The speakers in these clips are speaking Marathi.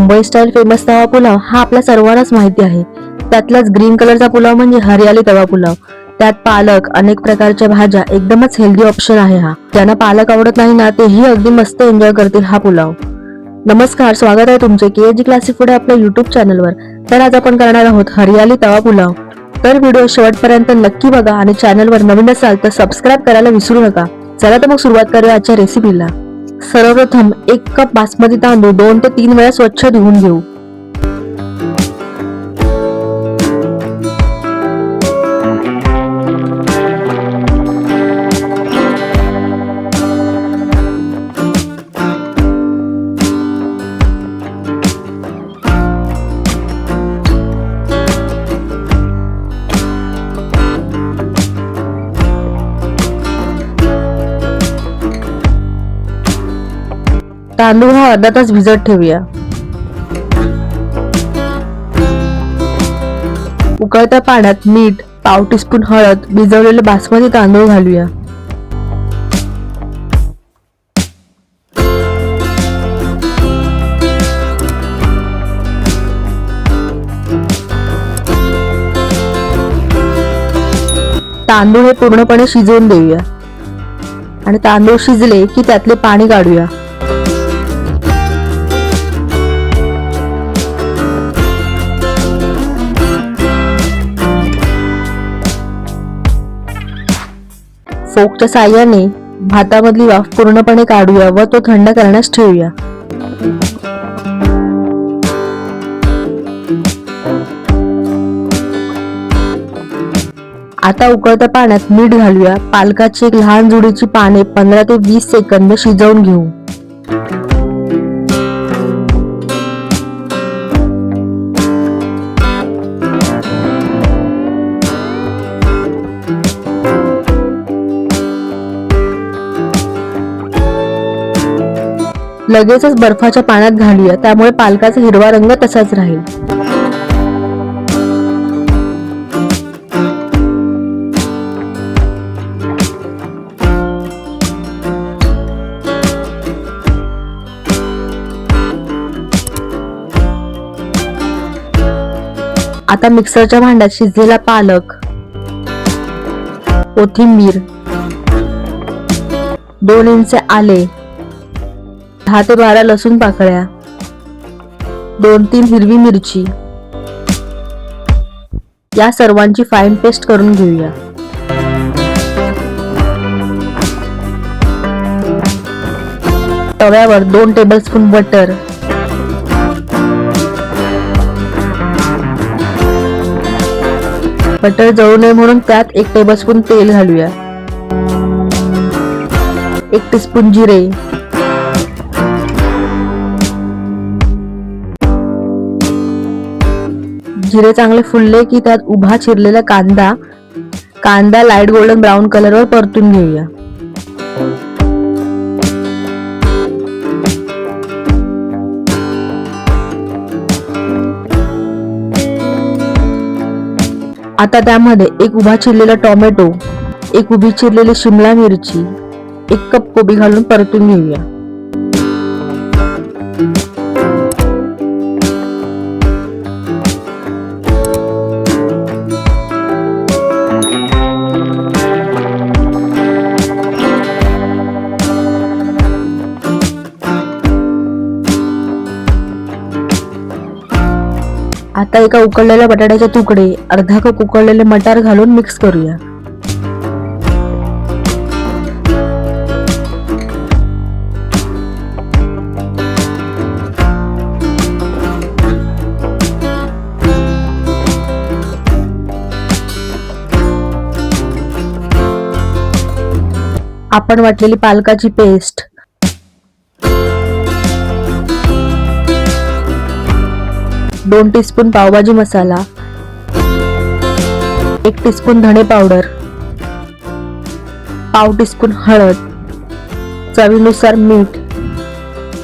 मुंबई स्टाईल फेमस तवा पुलाव हा आपल्या सर्वांनाच माहिती आहे. त्यातलाच ग्रीन कलरचा पुलाव म्हणजे हरियाली तवा पुलाव. त्यात पालक अनेक प्रकारच्या भाज्या एकदमच हेल्दी ऑप्शन आहे हा. ज्यांना पालक आवडत नाही ना तेही अगदी मस्त एन्जॉय करतील हा पुलाव. नमस्कार स्वागत आहे तुमचे के जी क्लासिक पुढे आपल्या युट्यूब चॅनलवर तर आज आपण करणार आहोत हरियाली तवा पुलाव. तर व्हिडिओ शेवटपर्यंत नक्की बघा आणि चॅनलवर नवीन असाल तर सबस्क्राईब करायला विसरू नका. चला तर मग सुरुवात करूया आजच्या रेसिपीला सर्वप्रथम एक कप बासमती तांदूळ दोन ते तीन वेळा स्वच्छ धुवून घेऊ. तांदूळ हा अर्धा तास भिजत ठेवूया. उकळत्या पाण्यात मीठ पाव टीस्पून हळद भिजवलेले बासमती तांदूळ घालूया. तांदूळ हे पूर्णपणे शिजवून देऊया. आणि तांदूळ शिजले की त्यातले पाणी काढूया फोकच्या साह्याने भातामधली वाफ पूर्णपणे काढूया व तो थंड करण्यास ठेवूया. आता उकळत्या पाण्यात मीठ घालूया. पालकाची एक लहान जुडीची पाने पंधरा ते वीस सेकंद शिजवून घेऊ. लगेचच बर्फाच्या पाण्यात घालूया. त्यामुळे पालकाचा हिरवा रंग तसाच राहील. आता मिक्सरच्या भांड्यात शिजलेला पालक कोथिंबीर दोन इंच आले दहा ते बारा लसूण पाकळ्या. दोन तीन हिरवी मिरची. या सर्वांची फाईन पेस्ट करून घेऊया. तव्यावर दोन टेबलस्पून बटर बटर जळू नये म्हणून त्यात एक टेबलस्पून तेल घालूया. एक टीस्पून जिरे. जिरे चांगले फुलले की त्यात उभा चिरलेला कांदा कांदा लाइट गोल्डन ब्राऊन कलरवर परतून घेऊया. आता त्यामध्ये एक उभा चिरलेला टोमॅटो एक उभी चिरलेली शिमला मिरची एक कप कोबी घालून परतून घेऊया. आता एका उकळलेल्या बटाट्याचे तुकडे अर्धा कप उकळलेले मटार घालून मिक्स करूया. आपण वाटलेली पालकाची पेस्ट दोन टीस्पून पावभाजी मसाला एक टीस्पून धणे पावडर पाव टीस्पून हळद चवीनुसार मीठ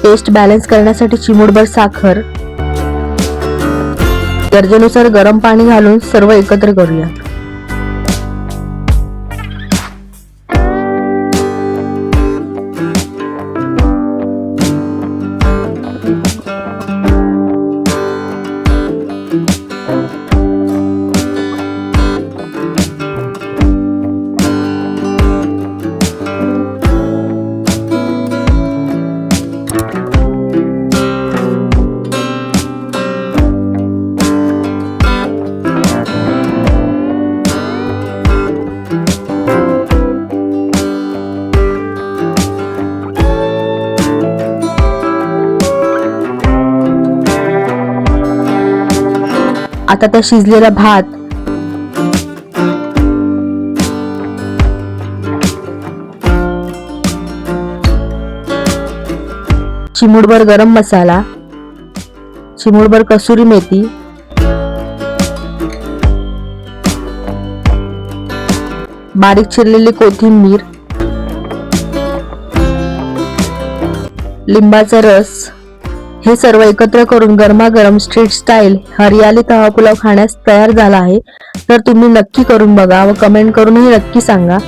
टेस्ट बॅलन्स करण्यासाठी चिमूटभर साखर गरजेनुसार गरम पाणी घालून सर्व एकत्र करूया आता त्या शिजलेला भात. चिमुडभर गरम मसाला. चिमुडभर कसुरी मेथी. बारीक चिरलेली कोथिंबीर. लिंबाचा रस. हे सर्व एकत्र करून गरमागरम स्ट्रीट स्टाईल हरियाली तवा पुलाव खाण्यास तयार झाला आहे. तर तुम्ही नक्की करून बघा व कमेंट करूनही नक्की सांगा.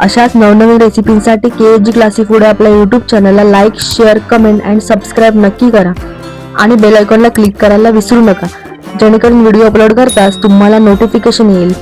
अशाच नवनवीन रेसिपींसाठी के जी क्लासी फूड आपल्या यूट्यूब चॅनलला like share comment and subscribe नक्की करा. आणि बेल आयकॉनला क्लिक करायला विसरू नका. जेणेकरून व्हिडिओ अपलोड करताच तुम्हाला नोटिफिकेशन येईल.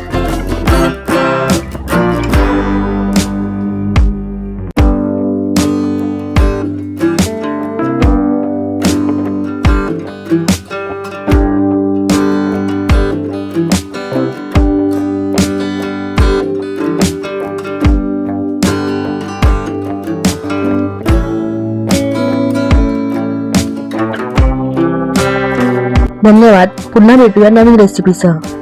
धन्यवाद. पुन्हा भेटूया नवीन रेसिपीसह